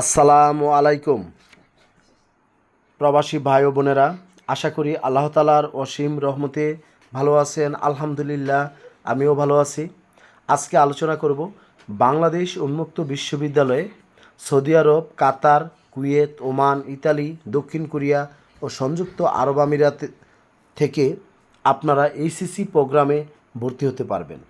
আসসালামু আলাইকুম। প্রবাসী ভাই ও বোনেরা, আশা করি আল্লাহ তালার অসীম রহমতে ভালো আছেন, আলহামদুলিল্লাহ আমিও ভালো আছি। আজকে আলোচনা করব বাংলাদেশ উন্মুক্ত বিশ্ববিদ্যালয়ে Saudi Arab, Qatar, Kuwait, Oman, Italy, দক্ষিণ কোরিয়া ও সংযুক্ত আরব আমিরাত থেকে আপনারা এইসিসি প্রোগ্রামে ভর্তি হতে পারবেন।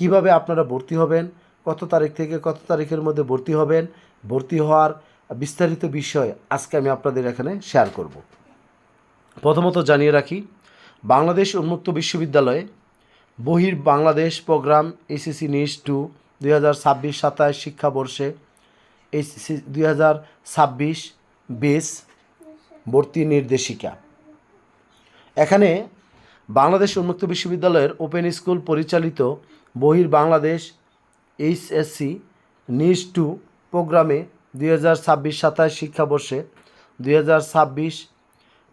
কীভাবে আপনারা ভর্তি হবেন কত তারিখ থেকে কত তারিখের মধ্যে ভর্তি হবেন, ভর্তি হওয়ার বিস্তারিত বিষয় আজকে আমি আপনাদের এখানে শেয়ার করব। প্রথমত জানিয়ে রাখি, বাংলাদেশ উন্মুক্ত বিশ্ববিদ্যালয়ে বহির বাংলাদেশ প্রোগ্রাম এসিসি নিস টু দুই হাজার ছাব্বিশ সাতাশ শিক্ষাবর্ষে এসিসি দুই হাজার ছাব্বিশ বেস ভর্তি নির্দেশিকা। এখানে বাংলাদেশ উন্মুক্ত বিশ্ববিদ্যালয়ের ওপেন স্কুল পরিচালিত বহির বাংলাদেশ এইচএসসি নিস টু প্রোগ্রামে দুই হাজার ছাব্বিশ সাতাশ শিক্ষাবর্ষে, দুই হাজার ছাব্বিশ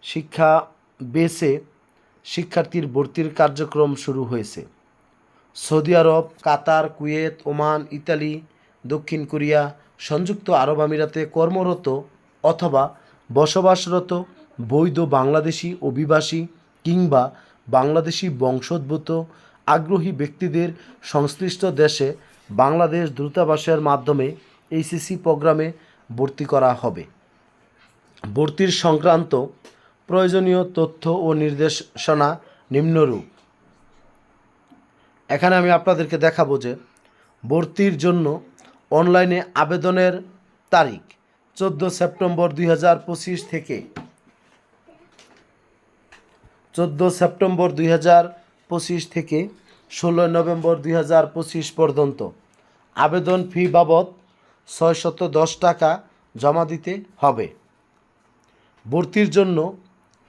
শিক্ষা বেসে শিক্ষার্থীর ভর্তির কার্যক্রম শুরু হয়েছে। Saudi Arab, Qatar, Kuwait, Oman, Italy, দক্ষিণ কোরিয়া, সংযুক্ত আরব আমিরাতে কর্মরত অথবা বসবাসরত বৈধ বাংলাদেশি, অভিবাসী কিংবা বাংলাদেশি বংশোদ্ভূত আগ্রহী ব্যক্তিদের সংশ্লিষ্ট দেশে বাংলাদেশ দূতাবাসের মাধ্যমে এইসিসি প্রোগ্রামে ভর্তি করা হবে। ভর্তির সংক্রান্ত প্রয়োজনীয় তথ্য ও নির্দেশনা নিম্নরূপ এখানে আমি আপনাদেরকে দেখাবো যে ভর্তির জন্য অনলাইনে আবেদনের তারিখ চোদ্দ সেপ্টেম্বর দুই হাজার পঁচিশ থেকে। চোদ্দ সেপ্টেম্বর দুই হাজার পঁচিশ থেকে ষোলোই নভেম্বর দুই হাজার পঁচিশ পর্যন্ত। আবেদন ফি বাবদ ছয়শত দশ টাকা জমা দিতে হবে। ভর্তির জন্য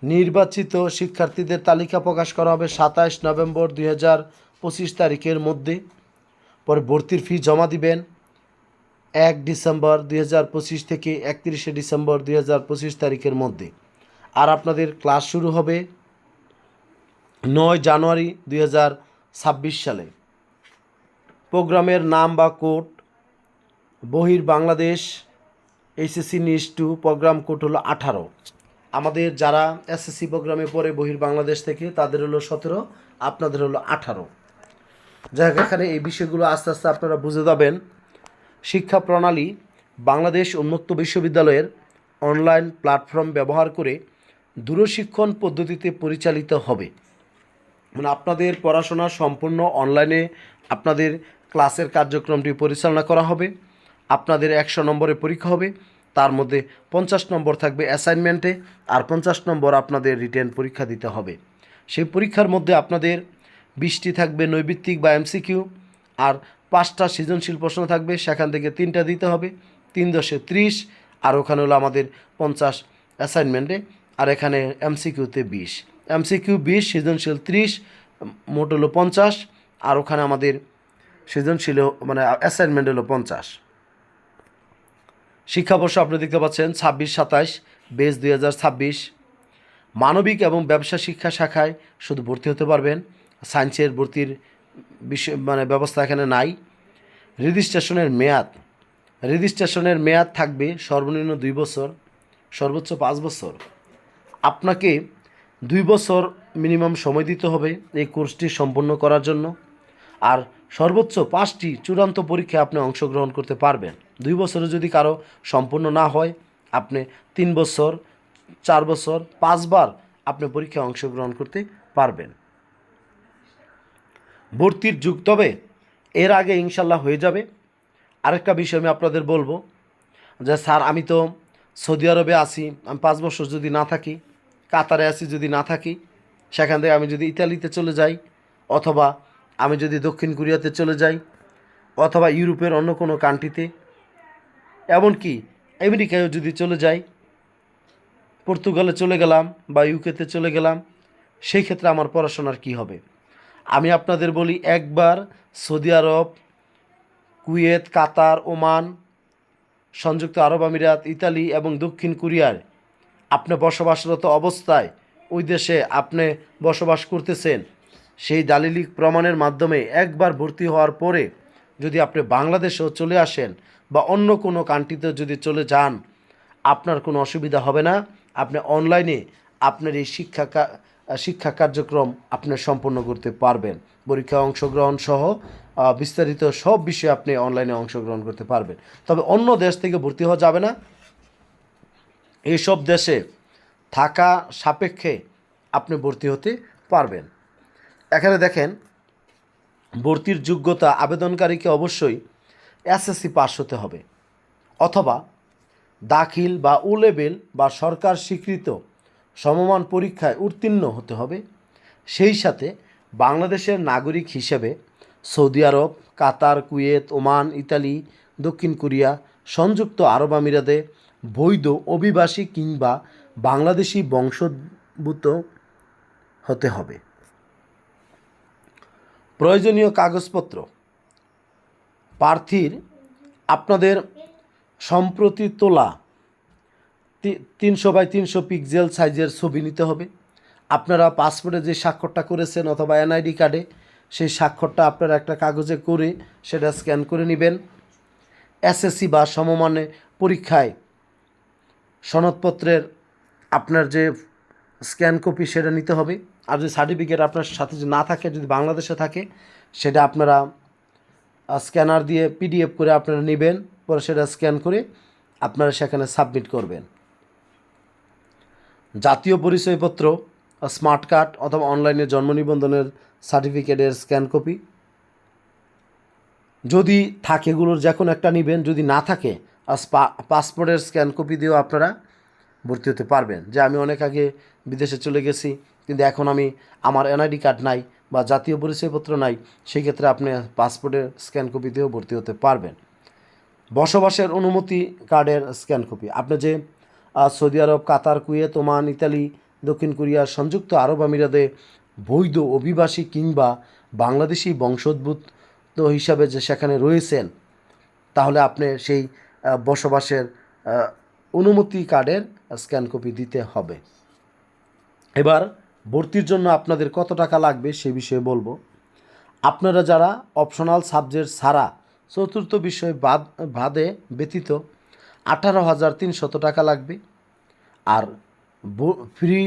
নির্বাচিত শিক্ষার্থীদের তালিকা প্রকাশ করা হবে সাতাশ নভেম্বর দুই হাজার পঁচিশ তারিখের মধ্যে। পরে ভর্তির ফি জমা দিবেন এক ডিসেম্বর দুই হাজার পঁচিশ থেকে একত্রিশে ডিসেম্বর দুই হাজার পঁচিশ তারিখের মধ্যে। আর আপনাদের ক্লাস শুরু হবে নয় জানুয়ারি দুই হাজার ছাব্বিশ সালে। প্রোগ্রামের নাম বা কোড, বহির বাংলাদেশ এইচএসসি নিস টু, প্রোগ্রাম কোড হলো আঠারো। আমাদের যারা এসএসসি প্রোগ্রামে পড়ে বহির বাংলাদেশ থেকে, তাদের হলো সতেরো, আপনাদের হলো আঠারো। যাই এখানে এই বিষয়গুলো আস্তে আস্তে আপনারা বুঝে যাবেন। শিক্ষা প্রণালী বাংলাদেশ উন্মুক্ত বিশ্ববিদ্যালয়ের অনলাইন প্ল্যাটফর্ম ব্যবহার করে দূরশিক্ষণ পদ্ধতিতে পরিচালিত হবে। মানে আপনাদের পড়াশোনা সম্পূর্ণ অনলাইনে আপনাদের ক্লাসের কার্যক্রমটি পরিচালনা করা হবে, আপনাদের একশো নম্বরের পরীক্ষা হবে, তার মধ্যে পঞ্চাশ নম্বর থাকবে অ্যাসাইনমেন্টে আর পঞ্চাশ নম্বর আপনাদের রিটার্ন পরীক্ষা দিতে হবে। সেই পরীক্ষার মধ্যে আপনাদের বিশটি থাকবে নৈবিত্তিক বা এমসিকিউ আর পাঁচটা সৃজনশীল প্রশ্ন থাকবে, সেখান থেকে তিনটা দিতে হবে, তিন দশে ত্রিশ, আর ওখানে হলো আমাদের পঞ্চাশ অ্যাসাইনমেন্টে আর এখানে এমসিকিউতে বিশ। এমসিকিউ বিশ, সৃজনশীল ত্রিশ, মোট হলো পঞ্চাশ, আর ওখানে আমাদের সৃজনশীল মানে অ্যাসাইনমেন্ট হলো পঞ্চাশ। শিক্ষাবর্ষ আপনি দেখতে পাচ্ছেন ছাব্বিশ সাতাশ বেস দুই হাজার ছাব্বিশ। মানবিক এবং ব্যবসা শিক্ষা শাখায় শুধু ভর্তি হতে পারবেন, সায়েন্সের ভর্তির বিষয় মানে ব্যবস্থা এখানে নাই। রেজিস্ট্রেশনের মেয়াদ রেজিস্ট্রেশনের মেয়াদ থাকবে সর্বনিম্ন দুই বছর, সর্বোচ্চ পাঁচ বছর। আপনাকে দুই বছর মিনিমাম সময় দিতে হবে এই কোর্সটি সম্পূর্ণ করার জন্য। আর সর্বোচ্চ পাঁচটি চূড়ান্ত পরীক্ষায় আপনি অংশগ্রহণ করতে পারবেন। দুই বছরে যদি কারও সম্পূর্ণ না হয়, আপনি তিন বছর, চার বছর, পাঁচবার আপনি পরীক্ষায় অংশগ্রহণ করতে পারবেন। ভর্তির যুগ তবে, এর আগে ইনশাল্লাহ হয়ে যাবে। আরেকটা বিষয় আমি আপনাদের বলব যে, স্যার, আমি তো সৌদি আরবে আছি, আমি পাঁচ বছর যদি না থাকি কাতারে আছি যদি না থাকি, সেখান থেকে আমি যদি ইতালিতে চলে যাই, অথবা আমি যদি দক্ষিণ কোরিয়াতে চলে যাই, অথবা ইউরোপের অন্য কোনো কান্ট্রিতে, এমনকি আমেরিকায়ও যদি চলে যাই, পর্তুগালে চলে গেলাম বা ইউকেতে চলে গেলাম, সেই ক্ষেত্রে আমার পড়াশোনার কি হবে? আমি আপনাদের বলি একবার Saudi Arab, Kuwait, Qatar, Oman, সংযুক্ত আরব আমিরাত, ইতালি এবং দক্ষিণ কোরিয়ার আপনি বসবাসরত অবস্থায় ওই দেশে আপনি বসবাস করতেছেন, সেই দালিলিক প্রমাণের মাধ্যমে একবার ভর্তি হওয়ার পরে যদি আপনি বাংলাদেশেও চলে আসেন বা অন্য কোনো কান্ট্রিতে যদি চলে যান, আপনার কোনো অসুবিধা হবে না। আপনি অনলাইনে আপনার এই শিক্ষা শিক্ষা কার্যক্রম আপনি সম্পন্ন করতে পারবেন। পরীক্ষায় অংশগ্রহণ সহ বিস্তারিত সব বিষয়ে আপনি অনলাইনে অংশগ্রহণ করতে পারবেন। তবে অন্য দেশ থেকে ভর্তি হওয়া যাবে না। এইসব দেশে থাকা সাপেক্ষে আপনি ভর্তি হতে পারবেন। এখানে দেখেন, ভর্তির যোগ্যতা আবেদনকারীকে অবশ্যই এসএসসি পাস হতে হবে অথবা দাখিল বা ও লেভেল বা সরকার স্বীকৃত সমমান পরীক্ষায় উত্তীর্ণ হতে হবে। সেই সাথে বাংলাদেশের নাগরিক হিসেবে Saudi Arab, Qatar, Kuwait, Oman, Italy, দক্ষিণ কোরিয়া, সংযুক্ত আরব আমিরাতে বৈধ, অভিবাসী কিংবা বাংলাদেশি বংশোদ্ভূত হতে হবে। প্রয়োজনীয় কাগজপত্র। প্রার্থীর আপনাদের সম্প্রতি তোলা তিনশো বাই তিনশো পিক্সেল সাইজের ছবি নিতে হবে। আপনারা পাসপোর্টে যে স্বাক্ষরটা করেছেন অথবা এনআইডি কার্ডে, সেই স্বাক্ষরটা আপনারা একটা কাগজে করে সেটা স্ক্যান করে নেবেন। এসএসসি বা সমমানে পরীক্ষায় সনদপত্রের আপনার যে স্ক্যান কপি সেটা নিতে হবে। আর যদি সার্টিফিকেট আপনার সাথে যদি না থাকে, যদি বাংলাদেশে থাকে, সেটা আপনারা স্ক্যানার দিয়ে পিডিএফ করে আপনারা নেবেন, পরে সেটা স্ক্যান করে আপনারা সেখানে সাবমিট করবেন। জাতীয় পরিচয়পত্র স্মার্ট কার্ড অথবা অনলাইনে জন্ম নিবন্ধনের সার্টিফিকেটের স্ক্যান কপি। যদি থাকে এগুলোর যে কোনো একটা নেবেন, যদি না থাকে পাসপোর্টের স্ক্যান কপি দিয়েও আপনারা ভর্তি হতে পারবেন। যে আমি অনেক আগে বিদেশে চলে গেছি, কিন্তু এখন আমি আমার এনআইডি কার্ড নাই বা জাতীয় পরিচয়পত্র নাই সেই ক্ষেত্রে আপনি পাসপোর্টের স্ক্যান কপি দিয়েও ভর্তি হতে পারবেন। বসবাসের অনুমতি কার্ডের স্ক্যান কপি। আপনি যে Saudi Arab, Qatar, Kuwait, Oman, Italy, দক্ষিণ কোরিয়া, সংযুক্ত আরব আমিরাতে বৈধ, অভিবাসী কিংবা বাংলাদেশি বংশোদ্ভূত হিসাবে যে সেখানে রয়েছেন, তাহলে আপনি সেই বসবাসের অনুমতি কার্ডের স্ক্যান কপি দিতে হবে। এবার ভর্তির জন্য আপনাদের কত টাকা লাগবে সে বিষয়ে বলব। আপনারা যারা অপশনাল সাবজেক্ট ছাড়া চতুর্থ বিষয় বাদ, বাদে ব্যতীত আঠারো হাজার তিনশত টাকা লাগবে। আর ফ্রি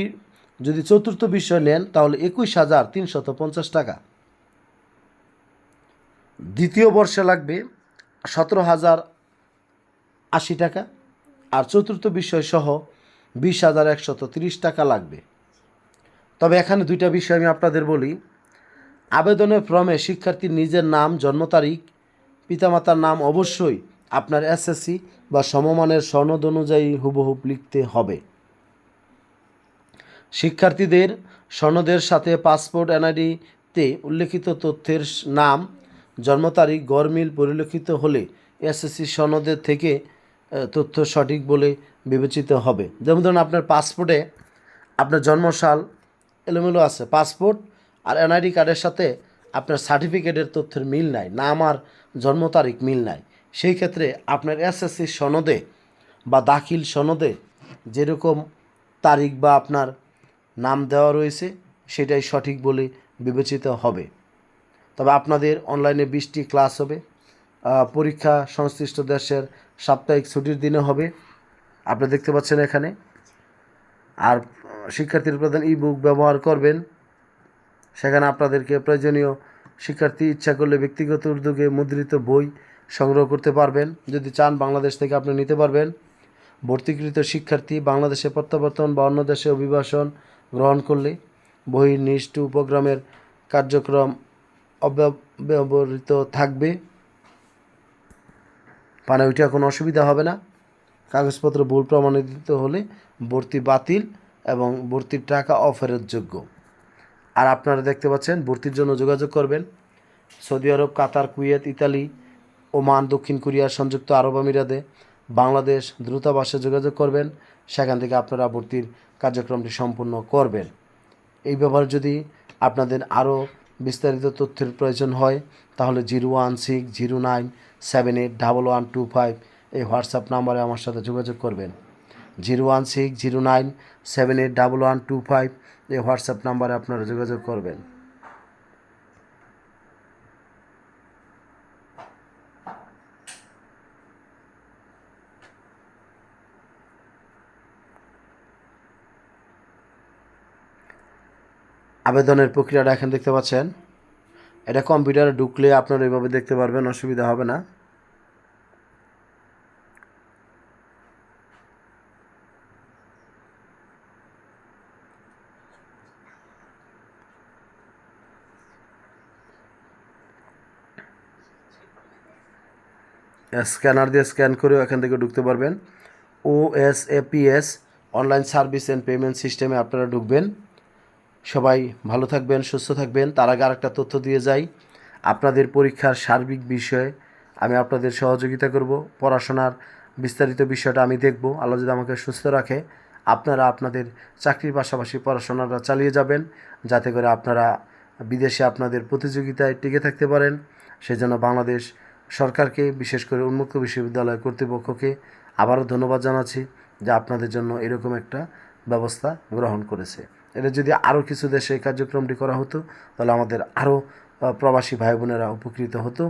যদি চতুর্থ বিষয় নেন, তাহলে একুশ হাজার তিনশত পঞ্চাশ টাকা। দ্বিতীয় বর্ষে লাগবে সতেরো হাজার আশি টাকা আর চতুর্থ বিষয় সহ বিশ হাজার একশত তিরিশ টাকা লাগবে। তবে এখানে দুইটা বিষয় আমি আপনাদের বলি। আবেদনের ফর্মে শিক্ষার্থীর নিজের নাম, জন্ম তারিখ, পিতামাতার নাম অবশ্যই আপনার এসএসসি বা সমমানের সনদ অনুযায়ী হুবহুব লিখতে হবে। শিক্ষার্থীদের সনদের সাথে পাসপোর্ট এনআইডিতে উল্লেখিত তথ্যের নাম, জন্ম তারিখ গড়মিল পরিলক্ষিত হলে এসএসসি সনদের থেকে তথ্য সঠিক বলে বিবেচিত হবে। যেমন ধরুন আপনার পাসপোর্টে আপনার জন্মসাল এলোমেলো আছে। পাসপোর্ট আর এনআইডি কার্ডের সাথে আপনার সার্টিফিকেটের তথ্যের মিল নাই। নাম আর জন্ম তারিখ মিল নাই। সেই ক্ষেত্রে আপনার এসএসসি সনদে বা দাখিল সনদে যেরকম তারিখ বা আপনার নাম দেওয়া রয়েছে, সেটাই সঠিক বলে বিবেচিত হবে। তবে আপনাদের অনলাইনে বিশটি ক্লাস হবে। পরীক্ষা সংশ্লিষ্ট দেশের সাপ্তাহিক ছুটির দিনে হবে। আপনি দেখতে পাচ্ছেন এখানে। আর শিক্ষার্থীর প্রধান ই বুক ব্যবহার করবেন। সেখানে আপনাদেরকে প্রয়োজনীয় শিক্ষার্থী ইচ্ছা করলে ব্যক্তিগত উদ্যোগে মুদ্রিত বই সংগ্রহ করতে পারবেন। যদি চান বাংলাদেশ থেকে আপনি নিতে পারবেন। ভর্তিকৃত শিক্ষার্থী বাংলাদেশে প্রত্যাবর্তন বা অন্য দেশে অভিবাসন গ্রহণ করলে বহির্নিষ্ঠ উপগ্রামের কার্যক্রম অব্যবহৃত থাকবে। মানে ওইটা কোনো অসুবিধা হবে না। কাগজপত্র ভুল প্রমাণিত হলে ভর্তি বাতিল এবং ভর্তির টাকা অফেরতযোগ্য আর আপনারা দেখতে পাচ্ছেন, ভর্তির জন্য যোগাযোগ করবেন। Saudi Arab, Qatar, Kuwait, Italy, Oman, দক্ষিণ কোরিয়া, সংযুক্ত আরব আমিরাতে বাংলাদেশ দ্রুতাবাসে যোগাযোগ করবেন। সেখান থেকে আপনারা ভর্তির কার্যক্রমটি সম্পূর্ণ করবেন। এই ব্যাপারে যদি আপনাদের আরও বিস্তারিত তথ্যের প্রয়োজন হয়, তাহলে zero one six zero nine seven eight double one two five এই হোয়াটসঅ্যাপ নাম্বারে আমার সাথে যোগাযোগ করবেন। Zero one six zero nine seven eight double one two five এই হোয়াটসঅ্যাপ নাম্বারে আপনারা যোগাযোগ করবেন। আবেদনের প্রক্রিয়াটা এখানে দেখতে পাচ্ছেন। এটা কম্পিউটারে ঢুকলে আপনারা এইভাবে দেখতে পারবেন, অসুবিধা হবে না। স্ক্যানার দিয়ে স্ক্যান করেও এখান থেকে ঢুকতে পারবেন। O S APS online service and payment সিস্টেমে আপনারা ঢুকবেন। সবাই ভালো থাকবেন, সুস্থ থাকবেন। তার আগে আরেকটা তথ্য দিয়ে যাই। আপনাদের পরীক্ষার সার্বিক বিষয়ে আমি আপনাদের সহযোগিতা করব। পড়াশোনার বিস্তারিত বিষয়টা আমি দেখব। আল্লাহ যদি আমাকে সুস্থ রাখে, আপনারা আপনাদের চাকরির পাশাপাশি পড়াশোনাটা চালিয়ে যাবেন, যাতে করে আপনারা বিদেশে আপনাদের প্রতিযোগিতায় টিকে থাকতে পারেন। সেজন্য বাংলাদেশ সরকারকে, বিশেষ করে উন্মুক্ত বিশ্ববিদ্যালয় কর্তৃপক্ষকে আবারও ধন্যবাদ জানাচ্ছি যে আপনাদের জন্য এরকম একটা ব্যবস্থা গ্রহণ করেছে। এটা যদি আরও কিছু দেশে এই কার্যক্রমটি করা হতো, তাহলে আমাদের আরও প্রবাসী ভাই বোনেরা উপকৃত হতো।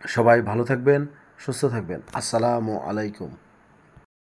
সবাই ভালো থাকবেন, সুস্থ থাকবেন। আসসালামু আলাইকুম।